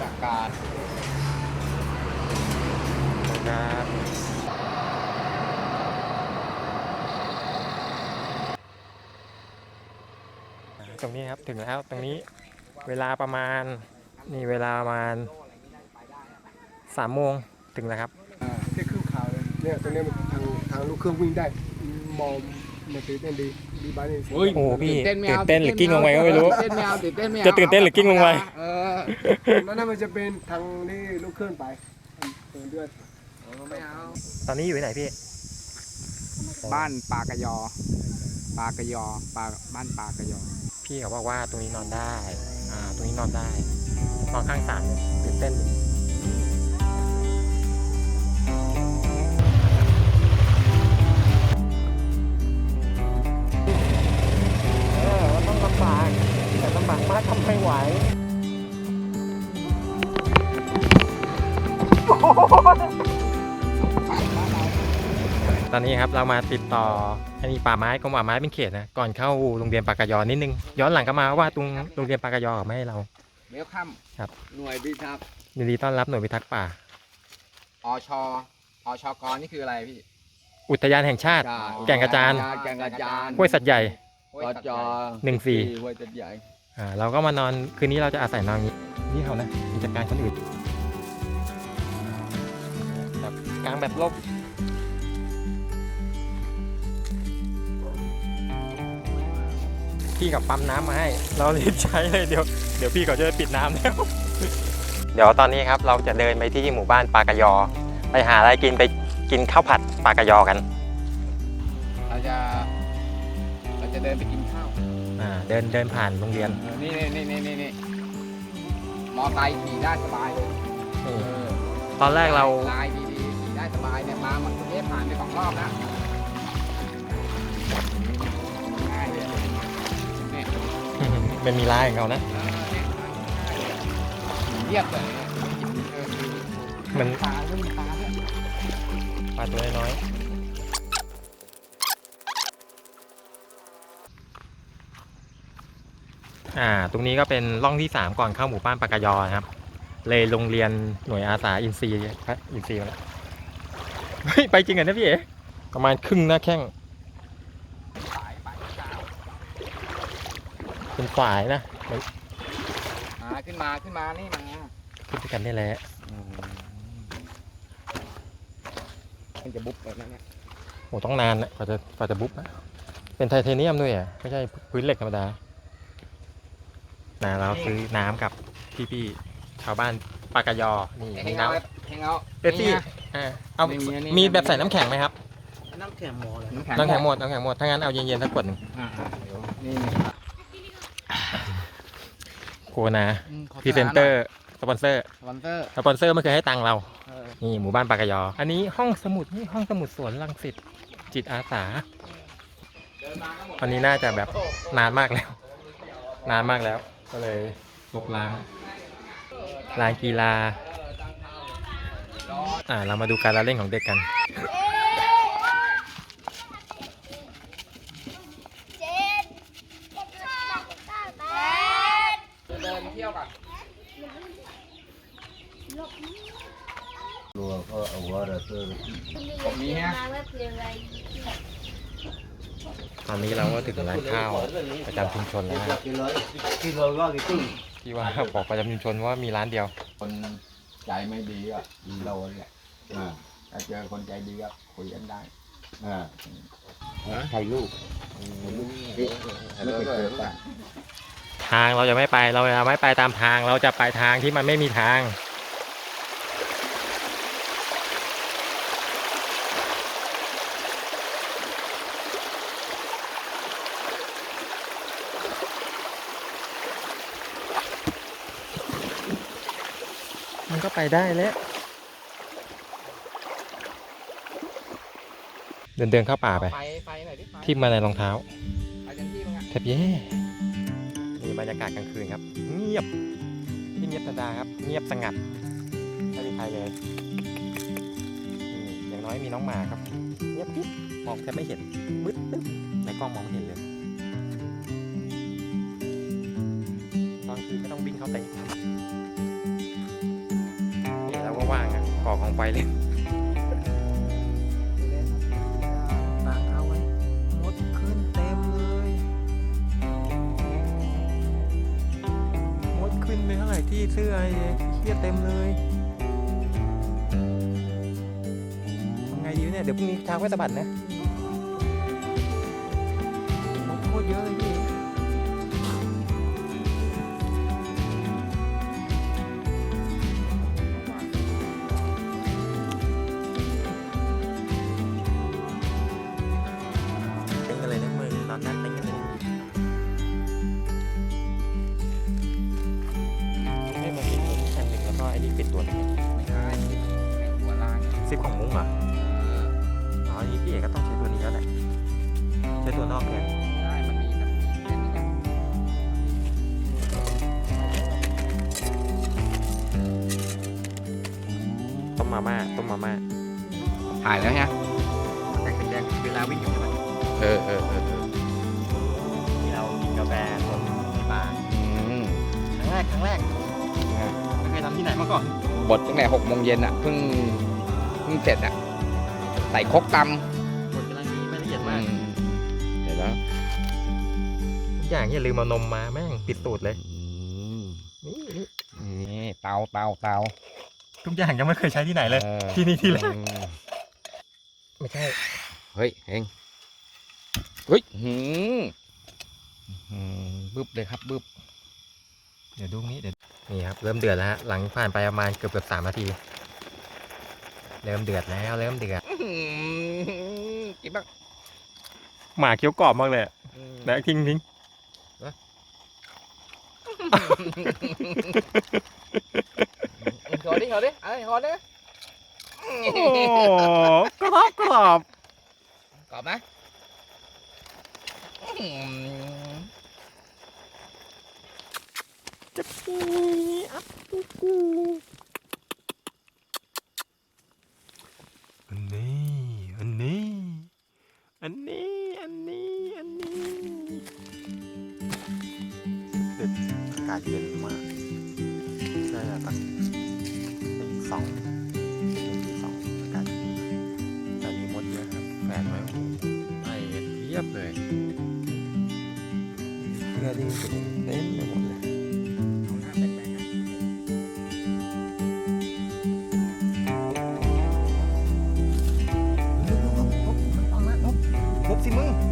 จากการครับตรงนี้ครับถึงแล้วตรงนี้เวลาประมาณนี่เวลาประมาณสามโมงถึงแล้วครับแค่ครึ่งข่าวเลยเนี่ยตรงเนี้ยมันทางทางลูกเครื่องวิ่งได้มองมันตื่นเต้นดี ดีบ้านนี่โอ้โหพี่ตื่นเต้นไม่ตื่เอานเต้นหรือกิ้งลงไปก็ไม่รู้ ตื่นเต้นไม่เอาตื่นเต้นไม่เอาจะตื่นเต้นหรือกิ้งลงไป เออแล้วนั่นมันจะเป็นทางนี่ลูกเครื่องไปเดินด้วยเออไม่เอาตอนนี้อยู่ที่ไหนพี่ บ้านปากะยอปากะยอปาบ้านปากะยอพี่เขาบอกว่าตรงนี้นอนได้ อ่า ตรงนี้นอนได้ นอนข้างสระเลยตื่นเต้น ตอนนี้ครับเรามาติดต่ออันนี้ป่าไม้กรมป่าไม้เป็นเขตนะก่อนเข้าโรงเรียนปากกยอนิดนึงย้อนหลังก็มาว่าตรงโรงเรียนปากกยอไม่ให้เรา เวลคัมครับ หน่วยพิทักษ์ยินดีต้อนรับหน่วยพิทักษ์ป่า อชอชกนี่คืออะไรพี่อุทยานแห่งชาติ แก่งกระจาน แก่งกระจานห้วยสัตว์ใหญ่ห้วยสัตว์ใหญ่หนึ่งสี่ห้วยสัตว์ใหญ่อ่าเราก็มานอนคืนนี้เราจะอาศัยนอนนี้นี่เขานะกิจการคนอื่นแบบกลางแบบลบ พี่กับปั๊มน้ำมาให้ เรารีบใช้เลยเดี๋ยวเดี๋ยวพี่เขาจะปิดน้ำแล้ว เดี๋ยวตอนนี้ครับเราจะเดินไปที่หมู่บ้านปากะยอ ไปหาอะไรกินไปกินข้าวผัดปากะยอกันเราจะเราจะเดินไปกินข้าวอ่าเดินเดินผ่านโรงเรียนเออนี่นี่นี่นี่นี่มอไซค์ขี่ได้สบายเลยนี่เออตอนแรกเราลายดีๆขี่ได้สบายเนี่ยมามันคนนี้ผ่านไปสองรอบแล้ว เป็นมีร้ายของเขานะเออเนี่ยเรียบเลยเออเหมือนปลาเรื่องปลาเนี่ยปลาตัวน้อยๆอ่า ตรงนี้ก็เป็นร่องที่สามก่อนเข้าหมู่บ้านปากกยอนะครับ เลยโรงเรียนหน่วยอาสาอินทรีย์พระอินทรีย์มาแล้วเฮ้ย ไปจริงเหรอนะพี่เอ๋ประมาณครึ่งหน้าแข้ง สายไปสาย เป็นฝ่ายนะเดี๋ยวมาขึ้นมาขึ้นมานี่มาขึ้นด้วยกันได้แหละมันจะบุ๊บแบบนั้นเนี่ยโอ้ต้องนานนะกว่าจะกว่าจะบุ๊บนะเป็นไทเทเนียมด้วยอะไม่ใช่พื้นเหล็กธรรมดานะเราซื้อน้ำกับพี่ๆชาวบ้านปากกยอนี่เฮมีงน้เอาเฮงเอาำเป๊ปซี่อ่าเอาไม่มีอันนี้มีแบบใส่น้ำแข็งไหมครับน้ำแข็งหมอเลยน้ำแข็งน้ำแข็งหมดน้ำแข็งหมดถ้างั้นเอาเย็นๆสักขวดหนึ่งอ่าๆ เดี๋ยวนี่โคนาอืมขพรีเซนเตอร์สปอนเซอร์สปอนเซอร์สปอนเซอร์ไม่เคยให้ตังค์เรา เออนี่หมู่บ้านปากกยอ อันนี้ห้องสมุดนี่ห้องสมุดสวนรังสิตจิตอาสาเดินมาก็หมดอันนี้น่าจะแบบนานมากแล้ว นานมากแล้ว ก็เลยลบล้างลานกีฬา อ่า เรามาดูการละเล่นของเด็กกัน เจ็ดเจ็ดแปดเก้าแปด เดินเที่ยวก่อน ผมนี้ฮะตอนนี้เราก็ถึงร้านข้าวประจำชุมชนแล้วนะครับที่ว่าบอกประจำชุมชนว่ามีร้านเดียว คนใจไม่ดีอะเราแหละถ้าเจอคนใจดีก็คุยกันได้ถ่ายรูปไม่เคยเจอกันทางเราจะไม่ไปเราจะไม่ไปตามทางเราจะไปทางที่มันไม่มีทาง ก็ไปได้แล้ว เดินเดินเข้าป่าไป ไปไปหน่อยดิไปทิ่มมาในรองเท้าไปยังที่มึงอะแทบแย่นี่บรรยากาศกลางคืนครับ เงียบ ที่เงียบธรรมดาครับ เงียบสงัด ไม่มีใครเลยนี่อย่างน้อยมีน้องหมาครับ เงียบกิ๊บมองแทบไม่เห็น มืดตึ๊บในกล้องมองไม่เห็นเลยาเต็นท์นี่เราก็ว่าง อะก่อกองไฟเลยตางเอาไว้มดขึ้นเต็มเลยมดขึ้นไปเท่าไหร่ที่เสื้อไอ้เครียดเต็มเลยทำไงดีวะเนี่ยเดี๋ยวพรุ่งนี้เช้าก็สะบัดนะมดโคตรเยอะเลย ปิดตัวหนึงไม่ใช่ไอ้หัวล่างซิปของมุ้งเหรออ๋อนี่พี่เอกก็ต้องใช้ตัวนี้แล้วแหละใช้ตัวนอกแทนได้มันมีแบบนี้แค่นี้ไงต้มมาม่าต้มมาม่าถ่ายแล้วฮะแต่แดงๆเวลาวิ่งอยู่ใช่ไหมเออเออเออเออที่เรากินกาแฟสดที่บ้านอืมครั้งแรกครั้งแรก ไม่เคยทำที่ไหนมาก่อนบดตั้งแต่หกโมงเย็นอะเพิ่งเพิ่งเสร็จอะใส่ครกตบดกำลังดีไม่ละเอียดำมากอืมเดี๋ยวแล้วทุกอย่างอย่าลืมเอานมมาแม่งปิดตูดเลยอืมนี่นี่นี่เตาเตาเตาทุกอย่างยังไม่เคยใช้ที่ไหนเลย ออที่นี่ที่แรกอืมไม่ใช่เฮ้ยเฮงเฮ้ยหืมหืมบึบเลยครับบึบเดี๋ยวดูนี้เดี๋ยว นี่ครับ เริ่มเดือดแล้วฮะหลังผ่านไปประมาณเกือบเกือบสามนาที เริ่มเดือดแล้ว เริ่มเดือดอื้อหือกินบ้างหมาเคี้ยวกรอบมากเลยอืมนะทิ้งทิ้งขอดิขอดิเอ้ยขอดิโอ้กรอบกรอบกรอบไหมอื้อหือ จะปีอัพกูกูอันนี้ อันนี้ อันนี้ อันนี้ อันนี้เด็ดอากาศเย็นมากใช่แล้วครับตีสองตีสองอากาศดีแต่มีมดเยอะครับ แฟนไว้โอ้โหไอ้เทียบเลยเพื่อที่จะเต็มไปหมด สิมึง